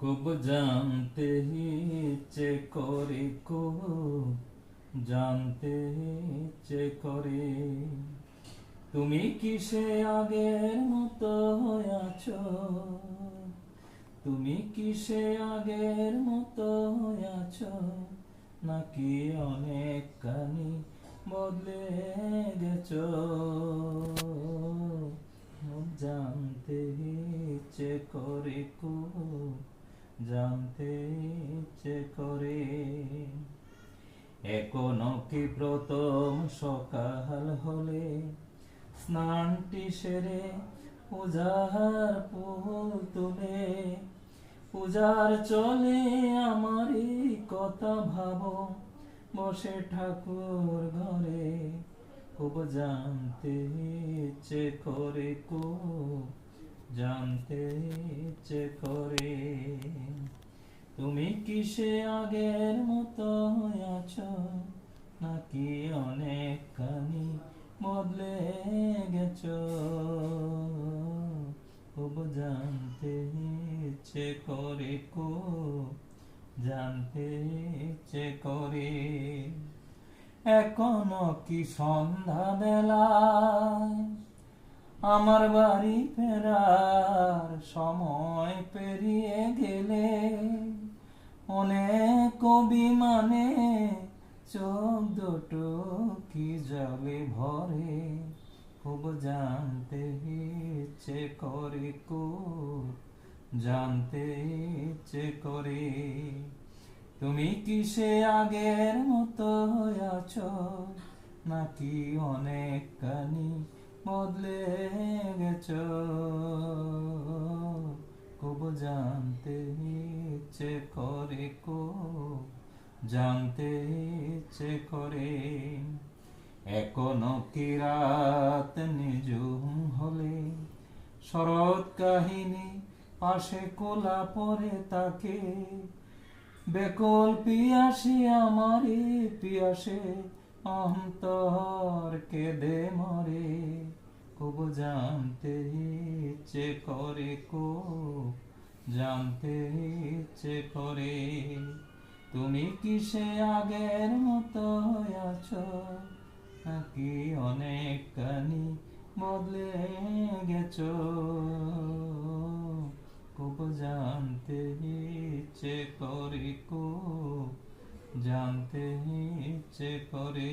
খুব জানতে ইচ্ছে করে খুব জানতে ইচ্ছে করে তুমি কিসে আগের মতো আছো তুমি কিসে আগের মতো আছো নাকি অনেক কানি বদলে গেছ জানতে ইচ্ছে করে খুব জানতে ইচ্ছে করে। এখনও কি প্রথম সকাল হলে? স্নানটি সেরে পূজার ফুল তুলে। পূজার চলে আমারই কথা ভাবো। বসে ঠাকুর ঘরে, খুব জানতে ইচ্ছে করে খুব জানতে ইচ্ছে করে। তুমি কিসে আগের মতো আছো? নাকি অনেক খানি বদলে গেছো? খুব জানতে ইচ্ছে করে খুব জানতে ইচ্ছে করে। এখনও কি সন্ধ্যা বেলায় আমার বাড়ি ফেরার সময় পেরিয়ে গেলে অনেক কবি মানে চোখ দুটো কি জলে ভরে খুব জানতে ইচ্ছে করে খুব জানতে ইচ্ছে করে। তুমি কিসে আগের মতো আছো? নাকি অনেক কানি বদলে খুব জানতে ইচ্ছে করে খুব জানতে ইচ্ছে করে। এখনও কি রাত নিজুম হলে? শরৎ কাহিনী পাশে কোলা পরে তাকে। বেকল পিয়াসে আমারে, পিয়াসে অন্তর কেঁদে মরে। খুব জানতে ইচ্ছে করে খুব জানতে ইচ্ছে করে। তুমি কিসে আগের মতো আছো? নাকি অনেক কানি বদলে গেছ? খুব জানতে ইচ্ছে করে খুব জানতে ইচ্ছে করে।